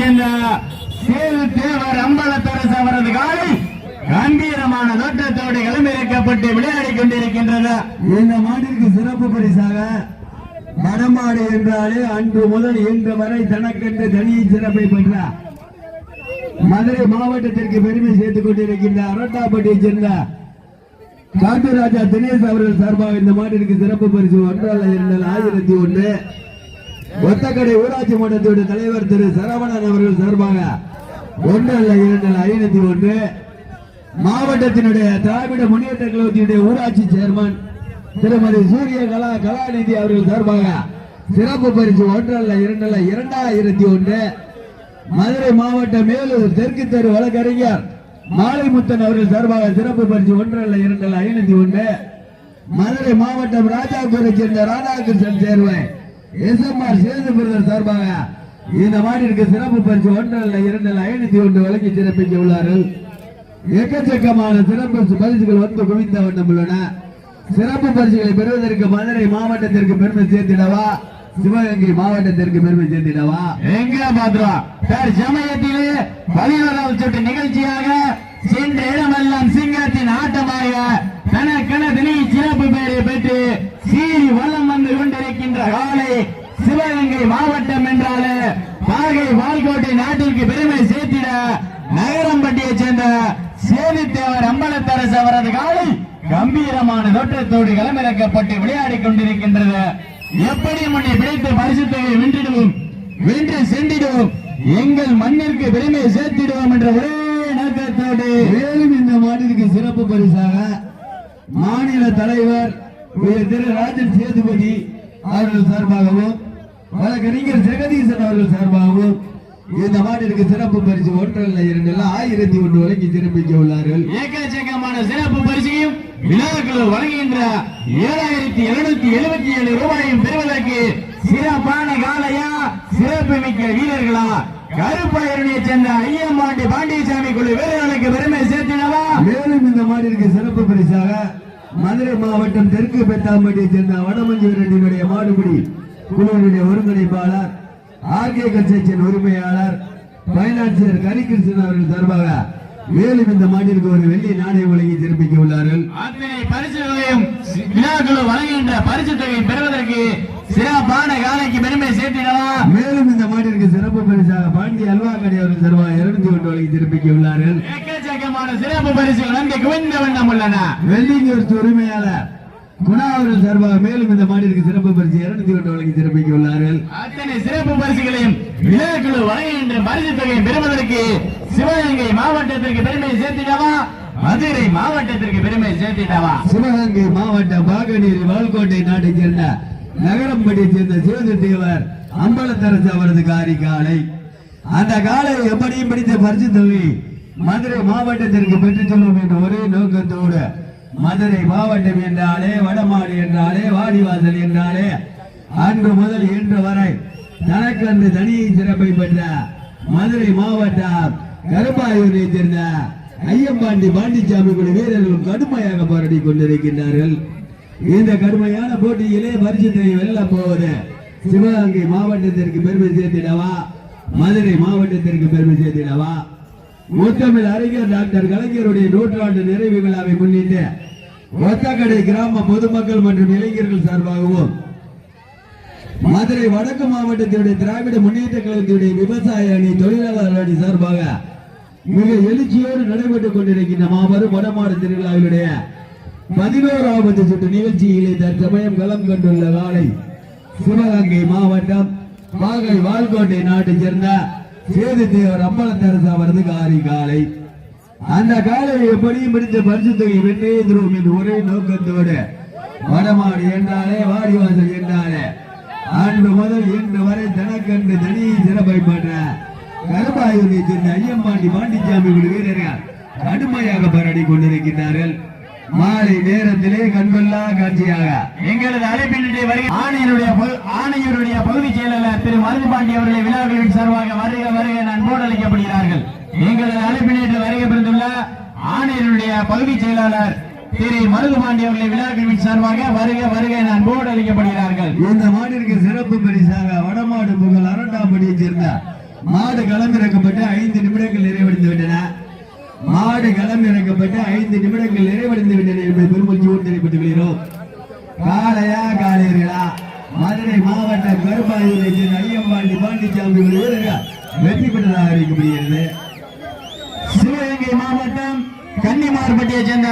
சேர்ந்த தேவர் அம்பலத்தரசு அவரது காலை கம்பீரமான கொண்டிருக்கின்றது. இந்த மாட்டிற்கு சிறப்பு பரிசாக என்றாலே அன்று முதல் இன்று வரை தனக்கென்று தனி சிறப்பை பெற்றார் மதுரை மாவட்டத்திற்கு பெருமை சேர்த்துக் கொண்டிருக்கின்ற அரட்டாப்பட்டியைச் சேர்ந்த காட்டுராஜா தினேஷ் அவர்கள் சார்பாக இந்த மாட்டிற்கு சிறப்பு பரிசு ஒன்றால் ஆயிரத்தி ஒன்று. ஒத்தக்கடை ஊராட்சி மன்றத்தினுடைய தலைவர் திரு சரவணன் அவர்கள் சார்பாக ஒன்றல்ல இரண்டல் ஐநூத்தி ஒன்று. மாவட்டத்தினுடைய திராவிட முன்னேற்ற கழகத்தினுடைய ஊராட்சி சேர்மன் திருமதி சூரிய கலா கலாநிதி அவர்கள் சார்பாக சிறப்பு பரிசு ஒன்றல்ல இரண்டல்ல இரண்டாயிரத்தி ஒன்று. மதுரை மாவட்டம் மேலூர் தெற்கு தெரு வழக்கறிஞர் மாலைமுத்தன் அவர்கள் சார்பாக சிறப்பு பரிசு ஒன்றல்ல இரண்டல்ல ஐநூத்தி ஒன்று. மதுரை மாவட்டம் ராஜாபுரை சேர்ந்த ராதாகிருஷ்ணன் சேர்வை எஸ் சேது பிரதர் சார்பாக இந்த மாநிலக்கு சிறப்பு பரிசு ஒன்றல்ல இரண்டல்ல ஐநூத்தி ஒன்று வழங்கி சிறப்பிக்க உள்ளார்கள். எக்கச்சக்கமான சிறப்பு பரிசுகள் வந்து குவிந்த வண்ணம் உள்ளன. சிறப்பு பரிசுகளை பெறுவதற்கு மதுரை மாவட்டத்திற்கு பெருமை சேர்த்திடவா? சிவகங்கை மாவட்டத்திற்கு பெருமை சேர்த்திடவா? எங்க பாத்துருவா சார் சமயத்திலே பதினோராவது சுற்று நிகழ்ச்சியாக சென்ற இடமெல்லாம் சிங்கத்தின் ஆட்டமாக தனக்கென தினை சிறப்பு பெயரை பெற்று சீறி வலம் வந்து கொண்டிருக்கின்ற காலை சிவகங்கை மாவட்டம் என்றாலே பாகை வால்கோட்டை நாட்டிற்கு பெருமை சேர்த்திட நகரம்பட்டியை சேர்ந்த சேதித்தேவர் அம்பலத்தரசு அவரது காலை கம்பீரமான தோற்றத்தோடு களமிறக்கப்பட்டு விளையாடிக் கொண்டிருக்கின்றது. எப்படி மண்ணை பிடித்து பரிசு தொகையை வென்றிடுவோம் வென்று சென்றிடுவோம் எங்கள் மண்ணிற்கு பெருமை சேர்த்திடுவோம் என்ற ஒரே நோக்கத்தோடு. மேலும் இந்த மாநிலத்துக்கு சிறப்பு பரிசாக மாநில தலைவர் திரு ராஜன் சேதுபதி அவர்கள் சார்பாகவும் வழக்கறிஞர் ஜெகதீசன் அவர்கள் சார்பாகவும் இந்த மாநிலக்கு சிறப்பு பரிசு ஒன்றல்ல இரண்டு ஆயிரத்தி ஒன்று வரைக்கும் சிறப்பிக்க உள்ளார்கள். ஏக்கச்சக்கமான சிறப்பு பரிசையும் விழாக்கள் வழங்குகின்ற ஏழாயிரத்தி எழுநூத்தி எழுபத்தி ஏழு ரூபாயும் பெறுவதற்கு சிறப்பான காலையா சிறப்பு மிக்க வீரர்களா கருப்பாயரணியை சேர்ந்த ஐயம்பாண்டி பாண்டியசாமி குழு வீரர்களுக்கு பெருமை சேர்த்திடவா? மேலும் இந்த மாநிலக்கு சிறப்பு பரிசாக மதுரை மாவட்டம் தெற்கு பெத்தாம்பட்டியை சேர்ந்த வடமஞ்சி ரெட்டினுடைய மாடுபிடி குழுவினுடைய ஒருங்கிணைப்பாளர் ஆர்கே கன்ஸ்ட்ரக்ஷன் உரிமையாளர் பைனான்சியர் கரிகிருஷ்ணன் அவர்கள் சார்பாக மேலும் இந்த மாநிலக்கு ஒரு வெள்ளி நாணயம் வழங்கி சிறப்பிக்க உள்ளார்கள் அத்தனை பரிசு தொகையும் விழாக்குழு வழங்குகின்ற பரிசு தொகையை பெறுவதற்கு சிறப்பான காலைக்கு பெருமை சேர்த்திடவா? மேலும் இந்த மாநிலக்கு சிறப்பு பரிசாக பாண்டி அல்வா கடை அவர்கள் சார்பாக இருநூத்தி ஒன்று வழங்கி சிறப்பிக்க உள்ளார்கள் எக்கச்சக்கமான சிறப்பு பரிசுகள் அங்கே குவிந்த வண்ணம் உள்ளன. வெள்ளிங்கிற உரிமையாளர் குணா அவர்கள் சார்பாக மேலும் இந்த மாநிலக்கு சிறப்பு பரிசு இருநூத்தி ஒன்று வழங்கி சிறப்பிக்க உள்ளார்கள். அத்தனை சிறப்பு பரிசுகளையும் விழாக்குழு வழங்குகின்ற பரிசு தொகையை பெறுவதற்கு சிவகங்கை மாவட்டத்திற்கு பெருமை சேர்த்திடவா? மதுரை மாவட்டத்திற்கு பெருமை சேர்த்திடவா? சிவகங்கை மாவட்டம் பாகநீர் வால்கோட்டை நாட்டைச் சேர்ந்த நகரம்பட்டியை சேர்ந்த சிவந்த தேவர் அம்பலத்தரசு அவரது காரி காலை அந்த காலை எப்படியும் பிடித்த பரிசு தொகை மதுரை மாவட்டத்திற்கு பெற்றுச் செல்வோம் என்ற ஒரே நோக்கத்தோடு மதுரை மாவட்டம் என்றாலே வடமாடு என்றாலே வாடிவாசல் என்றாலே அன்று முதல் இன்று வரை தனக்கன்று தனி சிறப்பை பெற்ற மதுரை மாவட்டம் கருப்பாயூரை சேர்ந்த ஐயம்பாண்டி பாண்டிச்சாமி குழு வீரர்களும் கடுமையாக போராடி கொண்டிருக்கின்றார்கள். இந்த கடுமையான போட்டியிலே பரிசுத்தை வெல்ல போவது சிவகங்கை மாவட்டத்திற்கு பெருமை சேர்த்திடவா? மதுரை மாவட்டத்திற்கு பெருமை சேர்த்திடவா? முத்தமிழ் அறிஞர் டாக்டர் கலைஞருடைய நூற்றாண்டு நிறைவு விழாவை முன்னிட்டு ஒத்தக்கடை கிராம பொதுமக்கள் மற்றும் இளைஞர்கள் சார்பாகவும் மதுரை வடக்கு மாவட்டத்தினுடைய திராவிட முன்னேற்ற கழகத்தினுடைய விவசாய அணி தொழிலாளர் அணி சார்பாக மிக எழுச்சியோடு நடைபெற்றுக் கொண்டிருக்கின்ற மாபெரும் வடமாடு திருவிழாவினுடைய பதினோராவது சுற்று நிகழ்ச்சியிலே தற்சமயம் களம் கண்டுள்ள காலை சிவகங்கை மாவட்டம் பாகை வால்கோட்டை நாட்டைச் சேர்ந்த சேது தேவர் அம்பலத்தரசு அவரது காரி காலை. அந்த காலையை எப்படியும் பிடித்த பரிசு தொகை வென்றே தருவோம் என்று ஒரே நோக்கத்தோடு. வடமாடு என்றாலே வாடிவாசல் என்றாலே அன்று முதல் இன்று வரை தனக்கன்று தனி சிறப்பை பண்ற கருப்பாயூரை சேர்ந்த ஐயம்பாண்டி பாண்டிச்சாமி வீரர்கள் கடுமையாக போராடி கொண்டிருக்கிறார்கள் மாலை நேரத்திலே கண்கொள்ளா காட்சியாக எங்களது அழைப்பினுடைய வருகை ஆணையருடைய ஆணையருடைய பகுதி செயலாளர் திரு மருது பாண்டி அவர்களை விழாக்களின் சார்பாக வருக வருக அன்போடு அழைக்கப்படுகிறார்கள் எங்களது அழைப்பினேற்று வருகை பெறுந்துள்ள ஆணையருடைய பகுதி செயலாளர் திரு மருதுபாண்டி அவர்களை விழாக்களின் சார்பாக வருக வருக நான் போர்டு அளிக்கப்படுகிறார்கள். இந்த மாட்டிற்கு சிறப்பு பரிசாக வடமாடு புகழ் அரண்டாம்படியை சேர்ந்த மாடு களமிறக்கப்பட்டு ஐந்து நிமிடங்கள் நிறைவடைந்து விட்டன. மாடு களமிறக்கப்பட்டு ஐந்து நிமிடங்கள் நிறைவடைந்து விட்டன என்பதை பெருமூச்சியோடு தெரிவித்துக் கொள்கிறோம் காலையா காளையர்களா? மதுரை மாவட்டம் கருப்பாயூரை சேர்ந்த ஐயம்பாண்டி பாண்டிச்சாமி வெற்றி பெற்றதாக அறிவிக்கப்படுகிறது. சிவகங்கை மாவட்டம் கன்னிமார்பட்டியை சேர்ந்த